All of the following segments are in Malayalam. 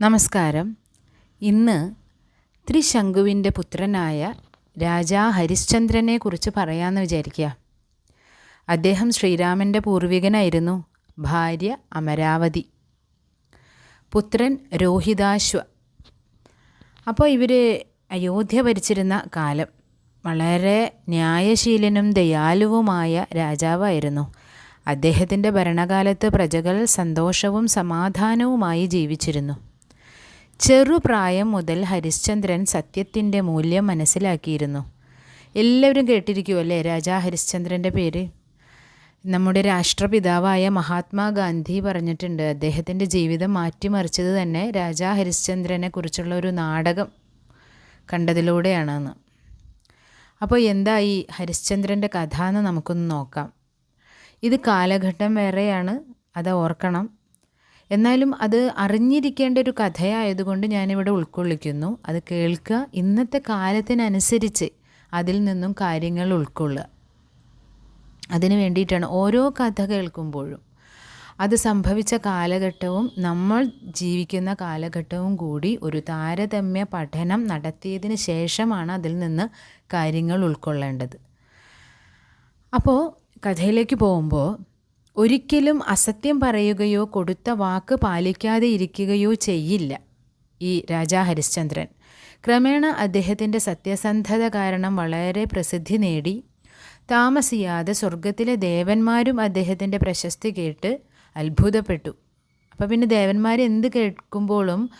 നമസ്കാരം. ഇന്ന് ത്രിശങ്കുവിന്റെ പുത്രനായ രാജാ ഹരിശ്ചന്ദ്രനെ കുറിച്ച് പറയാമെന്ന് വിചാരിക്കുക അദ്ദേഹം ശ്രീരാമന്റെ പൂർവികനായിരുന്നു ഭാര്യ അമരാവതി. പുത്രൻ രോഹിതാശ്വ. അപ്പോൾ ഇവർ അയോധ്യ ഭരിച്ചിരുന്ന കാലം വളരെ ന്യായശീലനും ദയാലുവുമായ രാജാവായിരുന്നു. അദ്ദേഹത്തിന്റെ ഭരണകാലത്ത് പ്രജകൾ സന്തോഷവും സമാധാനവുമായി ജീവിച്ചിരുന്നു. ചെറുപ്രായം മുതൽ ഹരിശ്ചന്ദ്രൻ സത്യത്തിന്റെ മൂല്യം മനസ്സിലാക്കിയിരുന്നു. എല്ലാവരും കേട്ടിരിക്കുമല്ലേ രാജാ ഹരിശ്ചന്ദ്രന്റെ പേര്? നമ്മുടെ രാഷ്ട്രപിതാവായ മഹാത്മാഗാന്ധി പറഞ്ഞിട്ടുണ്ട് അദ്ദേഹത്തിന്റെ ജീവിതം മാറ്റിമറിച്ചത് തന്നെ രാജാ ഹരിശ്ചന്ദ്രനെ കുറിച്ചുള്ള ഒരു നാടകം കണ്ടതിലൂടെയാണെന്ന്. അപ്പോൾ എന്താ ഈ ഹരിശ്ചന്ദ്രന്റെ കഥ എന്ന് നമുക്കൊന്ന് നോക്കാം. ഇത് കാലഘട്ടം വേറെയാണ് അത് ഓർക്കണം. എന്നാലും അത് അറിഞ്ഞിരിക്കേണ്ട ഒരു കഥയായതുകൊണ്ട് ഞാനിവിടെ ഉൾക്കൊള്ളിക്കുന്നു. അത് കേൾക്കുക. ഇന്നത്തെ കാലത്തിനനുസരിച്ച് അതിൽ നിന്നും കാര്യങ്ങൾ ഉൾക്കൊള്ളുക. അതിന് വേണ്ടിയിട്ടാണ് ഓരോ കഥ കേൾക്കുമ്പോഴും. അത് സംഭവിച്ച കാലഘട്ടവും നമ്മൾ ജീവിക്കുന്ന കാലഘട്ടവും കൂടി ഒരു താരതമ്യ പഠനം നടത്തിയതിന് ശേഷമാണ് അതിൽ നിന്ന് കാര്യങ്ങൾ ഉൾക്കൊള്ളേണ്ടത്. അപ്പോൾ കഥയിലേക്ക് പോകുമ്പോൾ ഒരിക്കലും അസത്യം പറയുകയോ കൊടുത്ത വാക്ക് പാലിക്കാതെ ഇരിക്കുകയോ ചെയ്യില്ല ഈ രാജാ ഹരിശ്ചന്ദ്രൻ. ക്രമേണ അദ്ദേഹത്തിന്റെ സത്യസന്ധത കാരണം വളരെ പ്രസിദ്ധി നേടി. താമസിയാതെ സ്വർഗത്തിലെ ദേവന്മാരും അദ്ദേഹത്തിന്റെ പ്രശസ്തി കേട്ട് അത്ഭുതപ്പെട്ടു. അപ്പോൾ പിന്നെ ദേവന്മാർ എന്ത് കേൾക്കുമ്പോഴും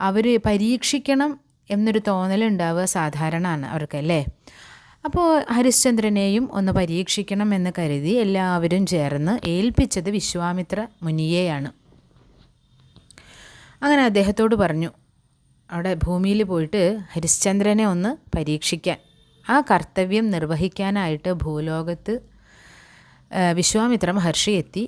അവർ പരീക്ഷിക്കണം എന്നൊരു തോന്നലുണ്ടാവുക സാധാരണമാണ് അവർക്കല്ലേ? അപ്പോൾ ഹരിശ്ചന്ദ്രനെയും ഒന്ന് പരീക്ഷിക്കണം എന്ന് കരുതി എല്ലാവരും ചേർന്ന് ഏൽപ്പിച്ചത് വിശ്വാമിത്ര മുനിയെയാണ്. അങ്ങനെ അദ്ദേഹത്തോട് പറഞ്ഞു അവിടെ ഭൂമിയിൽ പോയിട്ട് ഹരിശ്ചന്ദ്രനെ ഒന്ന് പരീക്ഷിക്കാൻ. ആ കർത്തവ്യം നിർവഹിക്കാനായിട്ട് ഭൂലോകത്ത് വിശ്വാമിത്ര മഹർഷി എത്തി.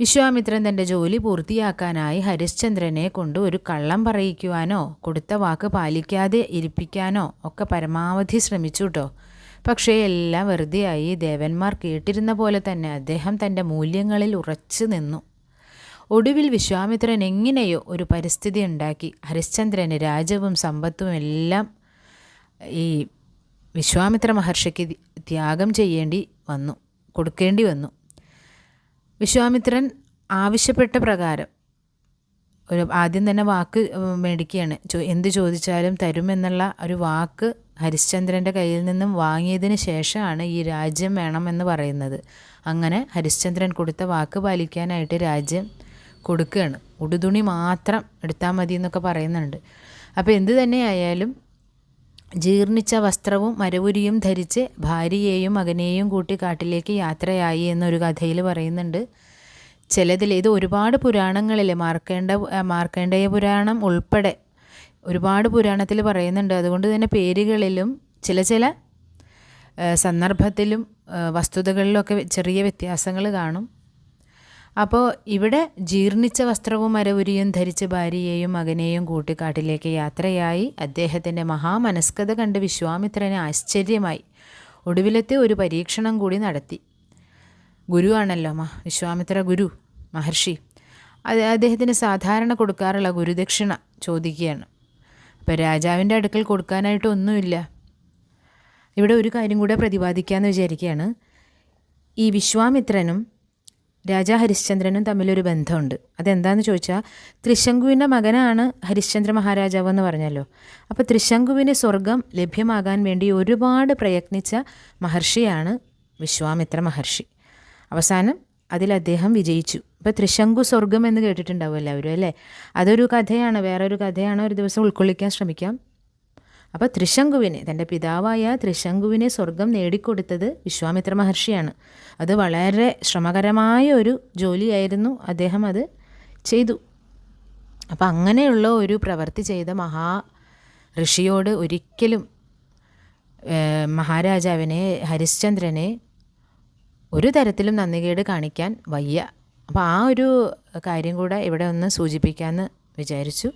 വിശ്വാമിത്രൻ തന്റെ ജോലി പൂർത്തിയാക്കാനായി ഹരിശ്ചന്ദ്രനെ കൊണ്ട് ഒരു കള്ളം പറയിക്കുവാനോ കൊടുത്ത വാക്ക് പാലിക്കാതെ ഇരിപ്പിക്കാനോ ഒക്കെ പരമാവധി ശ്രമിച്ചു കേട്ടോ പക്ഷേ എല്ലാം വെറുതെയായി ദേവന്മാർ കേട്ടിരുന്ന പോലെ തന്നെ അദ്ദേഹം തന്റെ മൂല്യങ്ങളിൽ ഉറച്ചു നിന്നു. ഒടുവിൽ വിശ്വാമിത്രൻ എങ്ങനെയോ ഒരു പരിസ്ഥിതി ഉണ്ടാക്കി. ഹരിശ്ചന്ദ്രന് രാജവും സമ്പത്തും എല്ലാം ഈ വിശ്വാമിത്ര മഹർഷിക്ക് ത്യാഗം ചെയ്യേണ്ടി വന്നു കൊടുക്കേണ്ടി വന്നു. വിശ്വാമിത്രൻ ആവശ്യപ്പെട്ട പ്രകാരം ഒരു ആദ്യം തന്നെ വാക്ക് മേടിക്കുകയാണ്. ചോ എന്ത് ചോദിച്ചാലും തരുമെന്നുള്ള ഒരു വാക്ക് ഹരിശ്ചന്ദ്രന്റെ കയ്യിൽ നിന്നും വാങ്ങിയതിന് ശേഷമാണ് ഈ രാജ്യം വേണമെന്ന് പറയുന്നത്. അങ്ങനെ ഹരിശ്ചന്ദ്രൻ കൊടുത്ത വാക്ക് പാലിക്കാനായിട്ട് രാജ്യം കൊടുക്കുകയാണ്. ഉടുതുണി മാത്രം എടുത്താൽ മതി എന്നൊക്കെ പറയുന്നുണ്ട്. അപ്പോൾ എന്ത് തന്നെയായാലും ജീർണിച്ച വസ്ത്രവും മരവുരിയും ധരിച്ച് ഭാര്യയെയും മകനെയും കൂട്ടി കാട്ടിലേക്ക് യാത്രയായി എന്നൊരു കഥയിൽ പറയുന്നുണ്ട്. ചിലതിൽ ഇത് ഒരുപാട് പുരാണങ്ങളിൽ മാർക്കേണ്ട മാർക്കേണ്ടയ പുരാണം ഉൾപ്പെടെ ഒരുപാട് പുരാണത്തിൽ പറയുന്നുണ്ട്. അതുകൊണ്ട് തന്നെ പേരുകളിലും ചില ചില സന്ദർഭത്തിലും വസ്തുതകളിലൊക്കെ ചെറിയ വ്യത്യാസങ്ങൾ കാണും. അപ്പോൾ ഇവിടെ ജീർണിച്ച വസ്ത്രവും മരവുരിയും ധരിച്ച് ഭാര്യയെയും മകനെയും കൂട്ടിക്കാട്ടിലേക്ക് യാത്രയായി അദ്ദേഹത്തിന്റെ മഹാമനസ്കത കണ്ട് വിശ്വാമിത്രന് ആശ്ചര്യമായി. ഒടുവിലത്തെ ഒരു പരീക്ഷണം കൂടി നടത്തി. ഗുരുവാണല്ലോ മ വിശ്വാമിത്ര ഗുരു മഹർഷി. അത് അദ്ദേഹത്തിന് സാധാരണ കൊടുക്കാറുള്ള ഗുരുദക്ഷിണ ചോദിക്കുകയാണ്. അപ്പോൾ രാജാവിന്റെ അടുക്കൽ കൊടുക്കാനായിട്ട് ഒന്നുമില്ല. ഇവിടെ ഒരു കാര്യം കൂടെ പ്രതിപാദിക്കാമെന്ന് വിചാരിക്കുകയാണ്. ഈ വിശ്വാമിത്രനും രാജാ ഹരിശ്ചന്ദ്രനും തമ്മിലൊരു ബന്ധമുണ്ട്. അതെന്താന്ന് ചോദിച്ചാൽ ത്രിശങ്കുവിന്റെ മകനാണ് ഹരിശ്ചന്ദ്ര മഹാരാജാവ് എന്ന് പറഞ്ഞല്ലോ. അപ്പോൾ ത്രിശങ്കുവിന് സ്വർഗം ലഭ്യമാകാൻ വേണ്ടി ഒരുപാട് പ്രയത്നിച്ച മഹർഷിയാണ് വിശ്വാമിത്ര മഹർഷി. അവസാനം അതിൽ അദ്ദേഹം വിജയിച്ചു. ഇപ്പോൾ ത്രിശങ്കു സ്വർഗം എന്ന് കേട്ടിട്ടുണ്ടാവും എല്ലാവരും അല്ലേ? അതൊരു കഥയാണ് വേറൊരു കഥയാണ് ഒരു ദിവസം ഉൾക്കൊള്ളിക്കാൻ ശ്രമിക്കാം. അപ്പോൾ ത്രിശങ്കുവിനെ തന്റെ പിതാവായ ത്രിശങ്കുവിനെ സ്വർഗം നേടിക്കൊടുത്തത് വിശ്വാമിത്ര മഹർഷിയാണ് അത് വളരെ ശ്രമകരമായ ഒരു ജോലിയായിരുന്നു അദ്ദേഹം അത് ചെയ്തു. അപ്പോൾ അങ്ങനെയുള്ള ഒരു പ്രവൃത്തി ചെയ്ത മഹാ ഋഷിയോട് ഒരിക്കലും മഹാരാജാവിനെ ഹരിശ്ചന്ദ്രനെ ഒരു തരത്തിലും നന്ദികേട് കാണിക്കാൻ വയ്യ. അപ്പോൾ ആ ഒരു കാര്യം കൂടെ ഇവിടെ ഒന്ന് സൂചിപ്പിക്കാമെന്ന് വിചാരിച്ചു.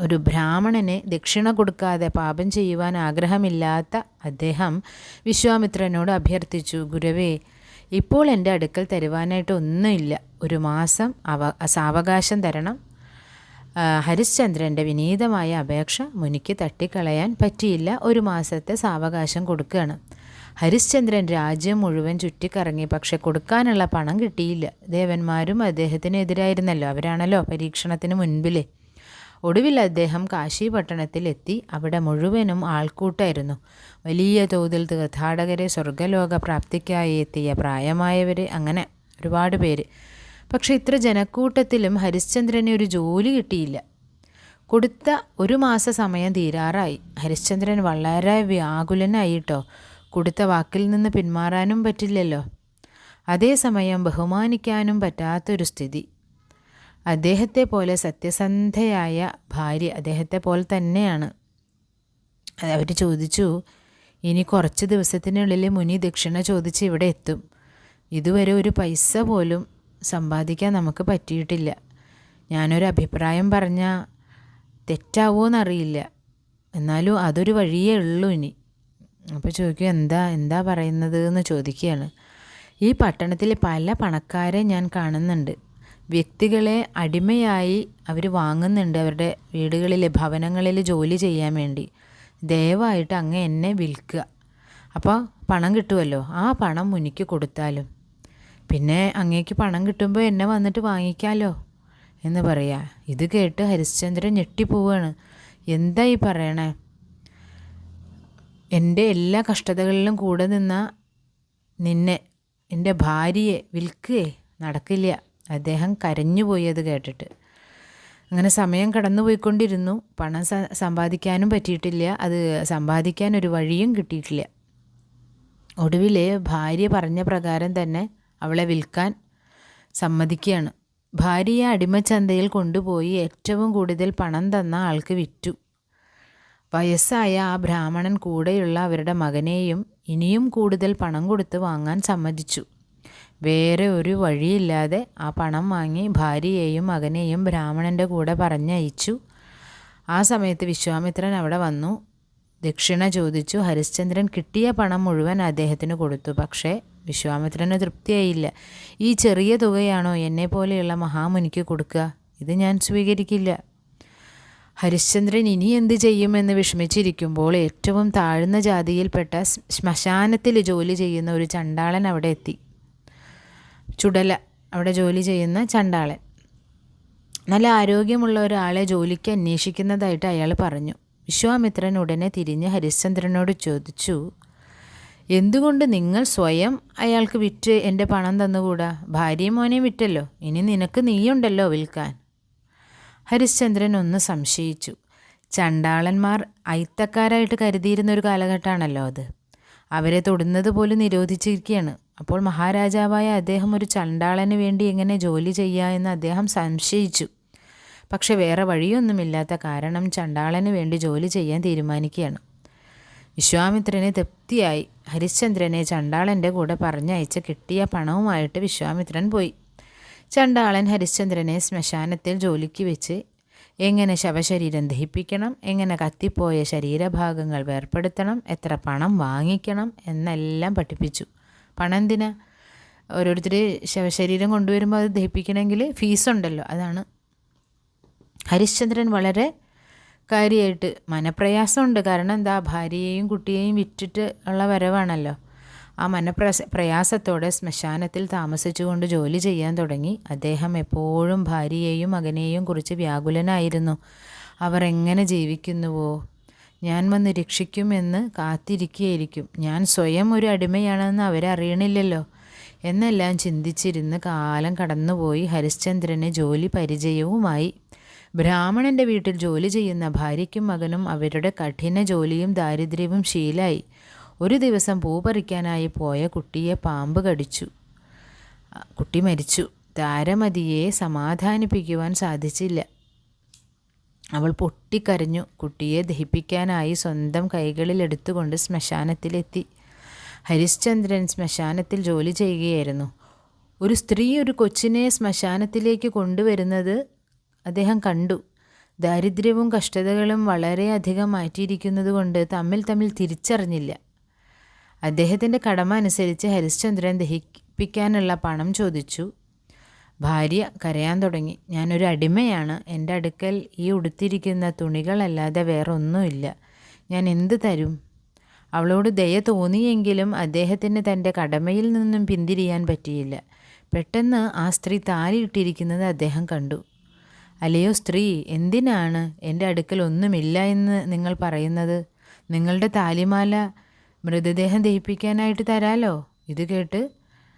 ഒരു ബ്രാഹ്മണന് ദക്ഷിണ കൊടുക്കാതെ പാപം ചെയ്യുവാൻ ആഗ്രഹമില്ലാത്ത അദ്ദേഹം വിശ്വാമിത്രനോട് അഭ്യർത്ഥിച്ചു ഗുരുവേ ഇപ്പോൾ എന്റെ അടുക്കൽ തരുവാനായിട്ട് ഒന്നുമില്ല. ഒരു മാസം അവ സാവകാശം തരണം. ഹരിശ്ചന്ദ്രന്റെ വിനീതമായ അപേക്ഷ മുനിക്ക് തട്ടിക്കളയാൻ പറ്റിയില്ല. ഒരു മാസത്തെ സാവകാശം കൊടുക്കുകയാണ്. ഹരിശ്ചന്ദ്രൻ രാജ്യം മുഴുവൻ ചുറ്റിക്കറങ്ങി പക്ഷെ കൊടുക്കാനുള്ള പണം കിട്ടിയില്ല. ദേവന്മാരും അദ്ദേഹത്തിന് എതിരായിരുന്നല്ലോ. അവരാണല്ലോ പരീക്ഷണത്തിന് മുൻപിലേ. ഒടുവിൽ അദ്ദേഹം കാശി പട്ടണത്തിലെത്തി. അവിടെ മുഴുവനും ആൾക്കൂട്ടായിരുന്നു. വലിയ തോതിൽ തീർത്ഥാടകരെ സ്വർഗലോക പ്രാപ്തിക്കായി എത്തിയ പ്രായമായവർ അങ്ങനെ ഒരുപാട് പേര്. പക്ഷെ ഇത്ര ജനക്കൂട്ടത്തിലും ഹരിശ്ചന്ദ്രന് ഒരു ജോലി കിട്ടിയില്ല. കൊടുത്ത ഒരു മാസ സമയം തീരാറായി. ഹരിശ്ചന്ദ്രൻ വളരെ വ്യാകുലനായിട്ടോ കൊടുത്ത വാക്കിൽ നിന്ന് പിന്മാറാനും പറ്റില്ലല്ലോ. അതേസമയം ബഹുമാനിക്കാനും പറ്റാത്തൊരു സ്ഥിതി. അദ്ദേഹത്തെ പോലെ സത്യസന്ധയായ ഭാര്യ അദ്ദേഹത്തെ പോലെ തന്നെയാണ് അവർ ചോദിച്ചു ഇനി കുറച്ച് ദിവസത്തിനുള്ളിൽ മുനി ദക്ഷിണ ചോദിച്ച് ഇവിടെ എത്തും. ഇതുവരെ ഒരു പൈസ പോലും സമ്പാദിക്കാൻ നമുക്ക് പറ്റിയിട്ടില്ല. ഞാനൊരു അഭിപ്രായം പറഞ്ഞാൽ തെറ്റാവോന്നറിയില്ല. എന്നാലും അതൊരു വഴിയേ ഉള്ളൂ ഇനി. അപ്പോൾ ചോദിക്കും എന്താ എന്താ പറയുന്നത്? എന്ന് ചോദിക്കുകയാണ്. ഈ പട്ടണത്തിൽ പല പണക്കാരെ ഞാൻ കാണുന്നുണ്ട്. വ്യക്തികളെ അടിമയായി അവർ വാങ്ങുന്നുണ്ട് അവരുടെ വീടുകളിലെ ഭവനങ്ങളിൽ ജോലി ചെയ്യാൻ വേണ്ടി. ദയവായിട്ട് അങ്ങ് എന്നെ വിൽക്കുക. അപ്പോൾ പണം കിട്ടുമല്ലോ ആ പണം മുനിക്ക് കൊടുത്താലും. പിന്നെ അങ്ങേക്ക് പണം കിട്ടുമ്പോൾ എന്നെ വന്നിട്ട് വാങ്ങിക്കാമല്ലോ എന്ന് പറയാ. ഇത് കേട്ട് ഹരിശ്ചന്ദ്രൻ ഞെട്ടിപ്പോവാണ്. എന്താ ഈ പറയണേ? എന്റെ എല്ലാ കഷ്ടതകളിലും കൂടെ നിന്ന നിന്നെ എന്റെ ഭാര്യയെ വിൽക്കുകയെ നടക്കില്ല. അദ്ദേഹം കരഞ്ഞുപോയി അത് കേട്ടിട്ട്. അങ്ങനെ സമയം കടന്നുപോയിക്കൊണ്ടിരുന്നു. പണം സമ്പാദിക്കാനും പറ്റിയിട്ടില്ല. അത് സമ്പാദിക്കാൻ ഒരു വഴിയും കിട്ടിയിട്ടില്ല. ഒടുവിൽ ഭാര്യ പറഞ്ഞ പ്രകാരം തന്നെ അവളെ വിൽക്കാൻ സമ്മതിക്കുകയാണ്. ഭാര്യയെ അടിമച്ചന്തയിൽ കൊണ്ടുപോയി ഏറ്റവും കൂടുതൽ പണം തന്ന ആൾക്ക് വിറ്റു. വയസ്സായ ആ ബ്രാഹ്മണൻ കൂടെയുള്ള അവരുടെ മകനെയും ഇനിയും കൂടുതൽ പണം കൊടുത്ത് വാങ്ങാൻ സമ്മതിച്ചു. വേറെ ഒരു വഴിയില്ലാതെ ആ പണം വാങ്ങി ഭാര്യയെയും മകനെയും ബ്രാഹ്മണന്റെ കൂടെ പറഞ്ഞയച്ചു. ആ സമയത്ത് വിശ്വാമിത്രൻ അവിടെ വന്നു. ദക്ഷിണ ചോദിച്ചു ഹരിശ്ചന്ദ്രൻ കിട്ടിയ പണം മുഴുവൻ അദ്ദേഹത്തിന് കൊടുത്തു. പക്ഷേ വിശ്വാമിത്രന് തൃപ്തിയായില്ല. ഈ ചെറിയ തുകയാണോ എന്നെ പോലെയുള്ള മഹാമുനിക്ക് കൊടുക്കുക? ഇത് ഞാൻ സ്വീകരിക്കില്ല. ഹരിശ്ചന്ദ്രൻ ഇനി എന്ത് ചെയ്യുമെന്ന് വിഷമിച്ചിരിക്കുമ്പോൾ ഏറ്റവും താഴ്ന്ന ജാതിയിൽപ്പെട്ട ശ്മശാനത്തിൽ ജോലി ചെയ്യുന്ന ഒരു ചണ്ടാളൻ അവിടെ എത്തി. ചുടല അവിടെ ജോലി ചെയ്യുന്ന ചണ്ടാളൻ. നല്ല ആരോഗ്യമുള്ള ഒരാളെ ജോലിക്ക് അന്വേഷിക്കുന്നതായിട്ട് അയാൾ പറഞ്ഞു. വിശ്വാമിത്രൻ ഉടനെ തിരിഞ്ഞ് ഹരിശ്ചന്ദ്രനോട് ചോദിച്ചു എന്തുകൊണ്ട് നിങ്ങൾ സ്വയം അയാൾക്ക് വിറ്റ് എന്റെ പണം തന്നുകൂടാ? ഭാര്യയും മോനെയും വിറ്റല്ലോ ഇനി നിനക്ക് നീയുണ്ടല്ലോ വിൽക്കാൻ. ഹരിശ്ചന്ദ്രൻ ഒന്ന് സംശയിച്ചു. ചണ്ടാളന്മാർ അയിത്തക്കാരായിട്ട് കരുതിയിരുന്ന ഒരു കാലഘട്ടമാണല്ലോ അത്. അവരെ തൊടുന്നത് പോലും നിരോധിച്ചിരിക്കുകയാണ്. അപ്പോൾ മഹാരാജാവായ അദ്ദേഹം ഒരു ചണ്ടാളന് വേണ്ടി എങ്ങനെ ജോലി ചെയ്യുക എന്ന് അദ്ദേഹം സംശയിച്ചു. പക്ഷെ വേറെ വഴിയൊന്നുമില്ലാത്ത കാരണം ചണ്ടാളന് വേണ്ടി ജോലി ചെയ്യാൻ തീരുമാനിക്കുകയാണ്. വിശ്വാമിത്രനെ തൃപ്തിയായി. ഹരിശ്ചന്ദ്രനെ ചണ്ടാളന്റെ കൂടെ പറഞ്ഞയച്ച് കിട്ടിയ പണവുമായിട്ട് വിശ്വാമിത്രൻ പോയി. ചണ്ടാളൻ ഹരിശ്ചന്ദ്രനെ ശ്മശാനത്തിൽ ജോലിക്ക് വെച്ച് എങ്ങനെ ശവശരീരം ദഹിപ്പിക്കണം? എങ്ങനെ കത്തിപ്പോയ ശരീരഭാഗങ്ങൾ വേർപ്പെടുത്തണം? എത്ര പണം വാങ്ങിക്കണം? എന്നെല്ലാം പഠിപ്പിച്ചു. പണം എന്തിനാ ഓരോരുത്തർ ശവശരീരം കൊണ്ടുവരുമ്പോൾ അത് ദഹിപ്പിക്കണമെങ്കിൽ ഫീസുണ്ടല്ലോ അതാണ്. ഹരിശ്ചന്ദ്രൻ വളരെ കാര്യമായിട്ട് മനപ്രയാസമുണ്ട്. കാരണം എന്താ? ഭാര്യയെയും കുട്ടിയെയും വിറ്റിട്ട് ഉള്ള വരവാണല്ലോ. ആ മനപ്രസ പ്രയാസത്തോടെ ശ്മശാനത്തിൽ താമസിച്ചുകൊണ്ട് ജോലി ചെയ്യാൻ തുടങ്ങി. അദ്ദേഹം എപ്പോഴും ഭാര്യയെയും മകനെയും കുറിച്ച് വ്യാകുലനായിരുന്നു. അവർ എങ്ങനെ ജീവിക്കുന്നുവോ? ഞാൻ വന്ന് രക്ഷിക്കുമെന്ന് കാത്തിരിക്കുകയായിരിക്കും. ഞാൻ സ്വയം ഒരു അടിമയാണെന്ന് അവരറിയണില്ലല്ലോ എന്നെല്ലാം ചിന്തിച്ചിരുന്ന് കാലം കടന്നുപോയി. ഹരിശ്ചന്ദ്രന് ജോലി പരിചയവുമായി. ബ്രാഹ്മണന്റെ വീട്ടിൽ ജോലി ചെയ്യുന്ന ഭാര്യയ്ക്കും മകനും അവരുടെ കഠിന ജോലിയും ദാരിദ്ര്യവും ശീലായി. ഒരു ദിവസം പൂ പറിക്കാനായി പോയ കുട്ടിയെ പാമ്പ് കടിച്ചു. കുട്ടി മരിച്ചു. താരമതിയെ സമാധാനിപ്പിക്കുവാൻ സാധിച്ചില്ല. അവൾ പൊട്ടിക്കരഞ്ഞു. കുട്ടിയെ ദഹിപ്പിക്കാനായി സ്വന്തം കൈകളിലെടുത്തുകൊണ്ട് ശ്മശാനത്തിലെത്തി. ഹരിശ്ചന്ദ്രൻ ശ്മശാനത്തിൽ ജോലി ചെയ്യുകയായിരുന്നു. ഒരു സ്ത്രീ ഒരു കൊച്ചിനെ ശ്മശാനത്തിലേക്ക് കൊണ്ടുവരുന്നത് അദ്ദേഹം കണ്ടു. ദാരിദ്ര്യവും കഷ്ടതകളും വളരെയധികം മാറ്റിയിരിക്കുന്നത് കൊണ്ട് തമ്മിൽ തമ്മിൽ തിരിച്ചറിഞ്ഞില്ല. അദ്ദേഹത്തിന്റെ കടമ അനുസരിച്ച് ഹരിശ്ചന്ദ്രൻ ദഹിപ്പിക്കാനുള്ള പണം ചോദിച്ചു. ഭാര്യ കരയാൻ തുടങ്ങി. ഞാനൊരു അടിമയാണ്. എന്റെ അടുക്കൽ ഈ ഉടുത്തിരിക്കുന്ന തുണികളല്ലാതെ വേറൊന്നുമില്ല. ഞാൻ എന്ത് തരും? അവളോട് ദയ തോന്നിയെങ്കിലും അദ്ദേഹത്തിന് തന്റെ കടമയിൽ നിന്നും പിന്തിരിയാൻ പറ്റിയില്ല. പെട്ടെന്ന് ആ സ്ത്രീ താലിയിട്ടിരിക്കുന്നത് അദ്ദേഹം കണ്ടു. അല്ലയോ സ്ത്രീ എന്തിനാണ്? എന്റെ അടുക്കൽ ഒന്നുമില്ല എന്ന് നിങ്ങൾ പറയുന്നത്? നിങ്ങളുടെ താലിമാല മൃതദേഹം ദഹിപ്പിക്കാനായിട്ട് തരാലോ? ഇത് കേട്ട്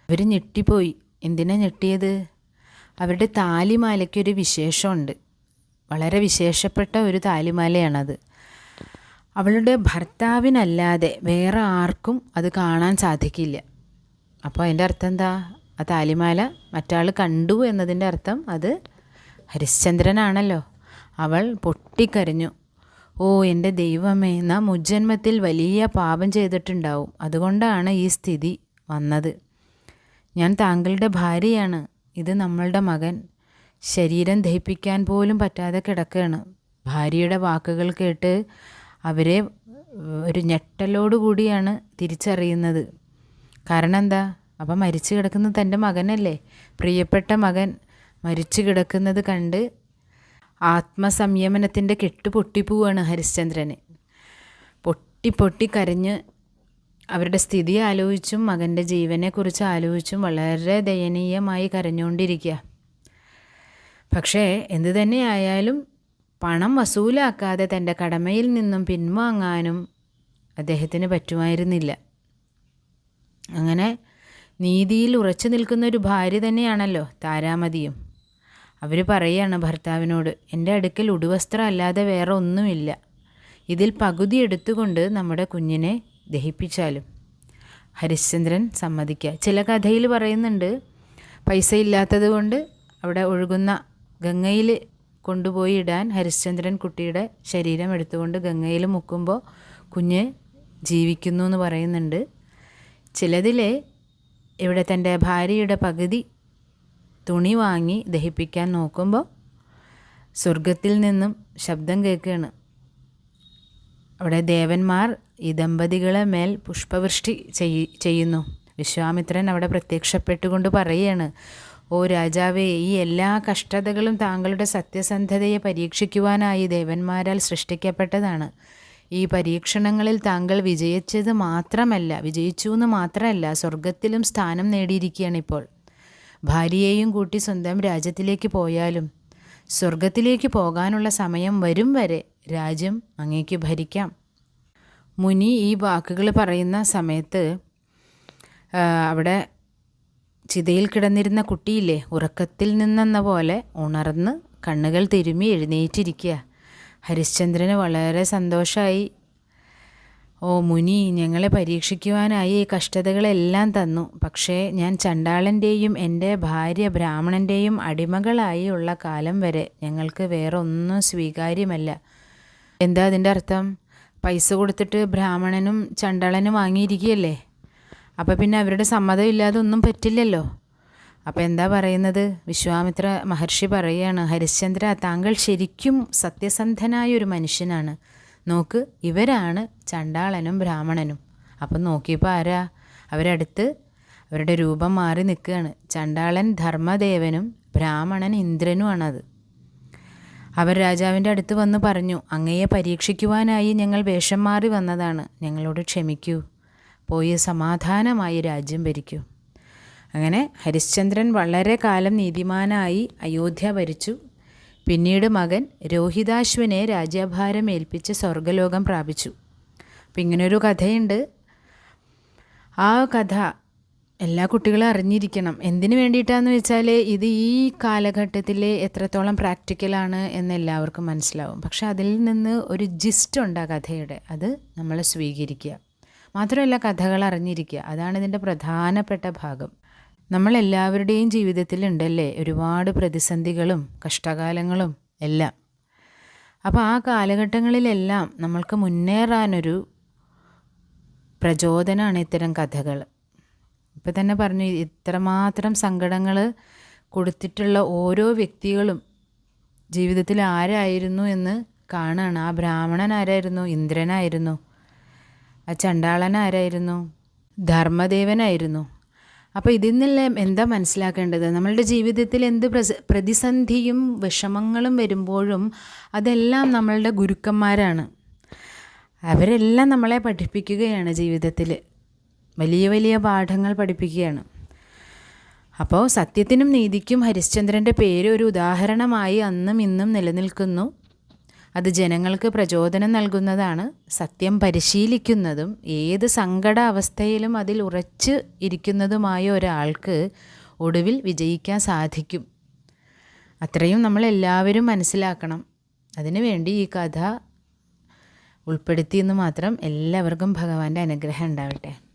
അവർ ഞെട്ടിപ്പോയി. എന്തിനാ ഞെട്ടിയത്? അവരുടെ താലിമാലയ്ക്കൊരു വിശേഷമുണ്ട്. വളരെ വിശേഷപ്പെട്ട ഒരു താലിമാലയാണത്. അവളുടെ ഭർത്താവിനല്ലാതെ വേറെ ആർക്കും അത് കാണാൻ സാധിക്കില്ല. അപ്പോൾ അതിന്റെ അർത്ഥം എന്താ? ആ താലിമാല മറ്റാൾ കണ്ടു എന്നതിന്റെ അർത്ഥം അത് ഹരിശ്ചന്ദ്രനാണല്ലോ. അവൾ പൊട്ടിക്കരഞ്ഞു. ഓ എന്റെ ദൈവമേ നാം മുജ്ജന്മത്തിൽ വലിയ പാപം ചെയ്തിട്ടുണ്ടാവും. അതുകൊണ്ടാണ് ഈ സ്ഥിതി വന്നത്. ഞാൻ താങ്കളുടെ ഭാര്യയാണ്. ഇത് നമ്മളുടെ മകൻ. ശരീരം ദഹിപ്പിക്കാൻ പോലും പറ്റാതെ കിടക്കുകയാണ്. ഭാര്യയുടെ വാക്കുകൾ കേട്ട് അവരെ ഒരു ഞെട്ടലോടുകൂടിയാണ് തിരിച്ചറിയുന്നത്. കാരണം എന്താ? അപ്പം മരിച്ചു കിടക്കുന്നത് തന്റെ മകനല്ലേ? പ്രിയപ്പെട്ട മകൻ മരിച്ചു കിടക്കുന്നത് കണ്ട് ആത്മസംയമനത്തിന്റെ കെട്ട് പൊട്ടിപ്പോവാണ് ഹരിശ്ചന്ദ്രന്. പൊട്ടി പൊട്ടി കരഞ്ഞ് അവരുടെ സ്ഥിതി ആലോചിച്ചും മകന്റെ ജീവനെക്കുറിച്ച് ആലോചിച്ചും വളരെ ദയനീയമായി കരഞ്ഞുകൊണ്ടിരിക്കുക. പക്ഷേ എന്തു തന്നെയായാലും പണം വസൂലാക്കാതെ തന്റെ കടമയിൽ നിന്നും പിൻവാങ്ങാനും അദ്ദേഹത്തിന് പറ്റുമായിരുന്നില്ല. അങ്ങനെ നീതിയിൽ ഉറച്ചു നിൽക്കുന്ന ഒരു ഭാര്യ തന്നെയാണല്ലോ താരാമതിയും. അവർ പറയുകയാണ് ഭർത്താവിനോട് എന്റെ അടുക്കൽ ഉടുവസ്ത്രം അല്ലാതെ വേറെ ഒന്നുമില്ല. ഇതിൽ പകുതി എടുത്തുകൊണ്ട് നമ്മുടെ കുഞ്ഞിനെ ദഹിപ്പിച്ചാലും. ഹരിശ്ചന്ദ്രൻ സമ്മതിക്കുക ചില കഥയിൽ പറയുന്നുണ്ട് പൈസ ഇല്ലാത്തത് കൊണ്ട് അവിടെ ഒഴുകുന്ന ഗംഗയിൽ കൊണ്ടുപോയി ഇടാൻ ഹരിശ്ചന്ദ്രൻ കുട്ടിയുടെ ശരീരം എടുത്തുകൊണ്ട് ഗംഗയിൽ മുക്കുമ്പോൾ കുഞ്ഞ് ജീവിക്കുന്നു എന്ന് പറയുന്നുണ്ട്. ചിലതിലെ ഇവിടെ തന്റെ ഭാര്യയുടെ പകുതി തുണി വാങ്ങി ദഹിപ്പിക്കാൻ നോക്കുമ്പോൾ സ്വർഗത്തിൽ നിന്നും ശബ്ദം കേൾക്കുകയാണ്. അവിടെ ദേവന്മാർ ഈ ദമ്പതികളെ മേൽ പുഷ്പവൃഷ്ടി ചെയ്യുന്നു. വിശ്വാമിത്രൻ അവിടെ പ്രത്യക്ഷപ്പെട്ടുകൊണ്ട് പറയുകയാണ് ഓ രാജാവേ ഈ എല്ലാ കഷ്ടതകളും താങ്കളുടെ സത്യസന്ധതയെ പരീക്ഷിക്കുവാനായി ദേവന്മാരാൽ സൃഷ്ടിക്കപ്പെട്ടതാണ്. ഈ പരീക്ഷണങ്ങളിൽ താങ്കൾ വിജയിച്ചത് മാത്രമല്ല വിജയിച്ചു എന്ന് മാത്രമല്ല സ്വർഗത്തിലും സ്ഥാനം നേടിയിരിക്കുകയാണ് ഇപ്പോൾ. ഭാര്യയെയും കൂട്ടി സ്വന്തം രാജ്യത്തിലേക്ക് പോയാലും സ്വർഗത്തിലേക്ക് പോകാനുള്ള സമയം വരും വരെ രാജ്യം അങ്ങേക്ക് ഭരിക്കാം. മുനി ഈ വാക്കുകൾ പറയുന്ന സമയത്ത് അവിടെ ചിതയിൽ കിടന്നിരുന്ന കുട്ടിയില്ലേ ഉറക്കത്തിൽ നിന്നെന്ന പോലെ ഉണർന്ന് കണ്ണുകൾ തിരുമ്മി എഴുന്നേറ്റിരിക്കുക. ഹരിശ്ചന്ദ്രന് വളരെ സന്തോഷമായി ഓ മുനി ഞങ്ങളെ പരീക്ഷിക്കുവാനായി ഈ കഷ്ടതകളെല്ലാം തന്നു. പക്ഷേ ഞാൻ ചണ്ടാളന്റെയും എന്റെ ഭാര്യ ബ്രാഹ്മണന്റെയും അടിമകളായി ഉള്ള കാലം വരെ ഞങ്ങൾക്ക് വേറെ ഒന്നും സ്വീകാര്യമല്ല. എന്താ അതിന്റെ അർത്ഥം? പൈസ കൊടുത്തിട്ട് ബ്രാഹ്മണനും ചണ്ടാളനും വാങ്ങിയിരിക്കുകയല്ലേ? അപ്പോൾ പിന്നെ അവരുടെ സമ്മതം ഇല്ലാതെ ഒന്നും പറ്റില്ലല്ലോ. അപ്പോൾ എന്താ പറയുന്നത്? വിശ്വാമിത്ര മഹർഷി പറയുകയാണ് ഹരിശ്ചന്ദ്ര താങ്കൾ ശരിക്കും സത്യസന്ധനായ ഒരു മനുഷ്യനാണ്. നോക്ക് ഇവരാണ് ചണ്ടാളനും ബ്രാഹ്മണനും. അപ്പം നോക്കിയപ്പോൾ ആരാ? അവരടുത്ത് അവരുടെ രൂപം മാറി നിൽക്കുകയാണ്. ചണ്ടാളൻ ധർമ്മദേവനും ബ്രാഹ്മണൻ ഇന്ദ്രനുമാണത്. അവർ രാജാവിന്റെ അടുത്ത് വന്ന് പറഞ്ഞു അങ്ങയെ പരീക്ഷിക്കുവാനായി ഞങ്ങൾ വേഷം മാറി വന്നതാണ്. ഞങ്ങളോട് ക്ഷമിക്കൂ. പോയി സമാധാനമായി രാജ്യം ഭരിക്കൂ. അങ്ങനെ ഹരിശ്ചന്ദ്രൻ വളരെ കാലം നീതിമാനായി അയോധ്യ ഭരിച്ചു. പിന്നീട് മകൻ രോഹിതാശ്വനെ രാജ്യഭാരം ഏൽപ്പിച്ച് സ്വർഗലോകം പ്രാപിച്ചു. അപ്പം ഇങ്ങനൊരു കഥയുണ്ട്. ആ കഥ എല്ലാ കുട്ടികളും അറിഞ്ഞിരിക്കണം. എന്തിനു വേണ്ടിയിട്ടാന്ന് വെച്ചാൽ ഇത് ഈ കാലഘട്ടത്തിൽ എത്രത്തോളം പ്രാക്ടിക്കലാണ് എന്ന് എല്ലാവർക്കും മനസ്സിലാവും. പക്ഷെ അതിൽ നിന്ന് ഒരു ജിസ്റ്റ് ഉണ്ട് ആ കഥയുടെ. അത് നമ്മൾ സ്വീകരിക്കുക. മാത്രമല്ല കഥകൾ അറിഞ്ഞിരിക്കുക. അതാണ് ഇതിന്റെ പ്രധാനപ്പെട്ട ഭാഗം. നമ്മളെല്ലാവരുടെയും ജീവിതത്തിലുണ്ടല്ലേ ഒരുപാട് പ്രതിസന്ധികളും കഷ്ടകാലങ്ങളും എല്ലാം. അപ്പോൾ ആ കാലഘട്ടങ്ങളിലെല്ലാം നമ്മൾക്ക് മുന്നേറാനൊരു പ്രചോദനമാണ് ഇത്തരം കഥകൾ ഇപ്പം തന്നെ പറഞ്ഞു ഇത്രമാത്രം സങ്കടങ്ങൾ കൊടുത്തിട്ടുള്ള ഓരോ വ്യക്തികളും ജീവിതത്തിൽ ആരായിരുന്നു എന്ന് കാണുകയാണ് ആ ബ്രാഹ്മണൻ ആരായിരുന്നു? ഇന്ദ്രനായിരുന്നു ആ ചണ്ടാളൻ ആരായിരുന്നു? ധർമ്മദേവനായിരുന്നു അപ്പോൾ ഇതിൽ നിന്നെല്ലാം എന്താ മനസ്സിലാക്കേണ്ടത്? നമ്മളുടെ ജീവിതത്തിൽ എന്ത് പ്രതിസന്ധിയും വിഷമങ്ങളും വരുമ്പോഴും അതെല്ലാം നമ്മളുടെ ഗുരുക്കന്മാരാണ്. അവരെല്ലാം നമ്മളെ പഠിപ്പിക്കുകയാണ് ജീവിതത്തിൽ. വലിയ വലിയ പാഠങ്ങൾ പഠിപ്പിക്കുകയാണ്. അപ്പോൾ സത്യത്തിനും നീതിക്കും ഹരിശ്ചന്ദ്രന്റെ പേര് ഒരു ഉദാഹരണമായി അന്നും ഇന്നും നിലനിൽക്കുന്നു. അത് ജനങ്ങൾക്ക് പ്രചോദനം നൽകുന്നതാണ്. സത്യം പരിശീലിക്കുന്നതും ഏത് സങ്കട അവസ്ഥയിലും അതിൽ ഉറച്ച് ഇരിക്കുന്നതുമായ ഒരാൾക്ക് ഒടുവിൽ വിജയിക്കാൻ സാധിക്കും. അത്രയും നമ്മളെല്ലാവരും മനസ്സിലാക്കണം. അതിനുവേണ്ടി ഈ കഥ ഉൾപ്പെടുത്തിയെന്ന് മാത്രം എല്ലാവർക്കും ഭഗവാന്റെ അനുഗ്രഹം ഉണ്ടാവട്ടെ.